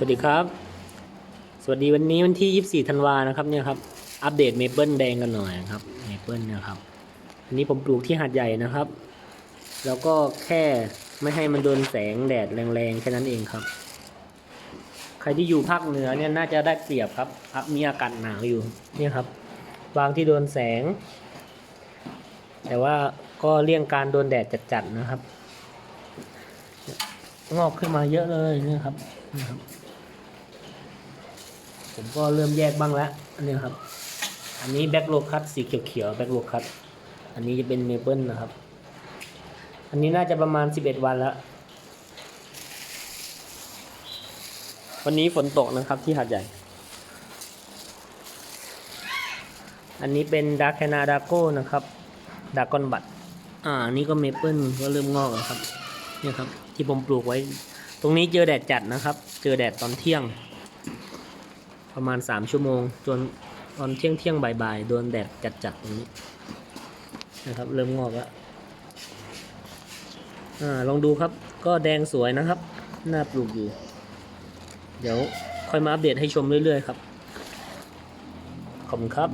สวัสดีครับ สวัสดีวันนี้วันที่ 24 ธันวานะครับเนี่ยครับ อัปเดตเมเปิลแดงกันหน่อยครับ เมเปิลนะครับ อันนี้ผมปลูกที่หาดใหญ่นะครับ แล้วก็แค่ไม่ให้มันโดนแสงแดดแรงๆแค่นั้นเองครับ ใครที่อยู่ภาคเหนือเนี่ยน่าจะได้เปรียบครับมีอากาศหนาวอยู่เนี่ยครับ วางที่โดนแสง แต่ว่าก็เลี่ยงการโดนแดดจัดๆนะครับ งอกขึ้นมาเยอะเลยเนี่ยครับนี่ครับ ผมก็เริ่มแยกบ้างแล้วอันนี้ครับ อันนี้แบ็กโลคัตสีเขียวๆแบ็กโลคัตอันนี้จะเป็นเมเปิลนะครับ อันนี้น่าจะประมาณ 11 วันแล้ว วันนี้ฝนตกนะครับที่หาดใหญ่ อันนี้เป็นดาร์คแคนาดาโก้นะครับดากอนบัตอ่าอันนี้ก็เมเปิลก็เริ่มงอกแล้วครับ เนี่ยครับ ที่ผมปลูกไว้ ตรงนี้เจอแดดจัดนะครับ เจอแดดตอนเที่ยง ประมาณสามชั่วโมง จนตอนเที่ยงเที่ยงบ่ายๆโดนแดดจัดจัดๆตรงนี้นะครับเริ่มงอกแล้วอ่าลองดูครับก็แดงสวยนะครับน่าปลูกอยู่ เดี๋ยวค่อยมาอัปเดตให้ชมเรื่อยๆครับ ขอบคุณครับ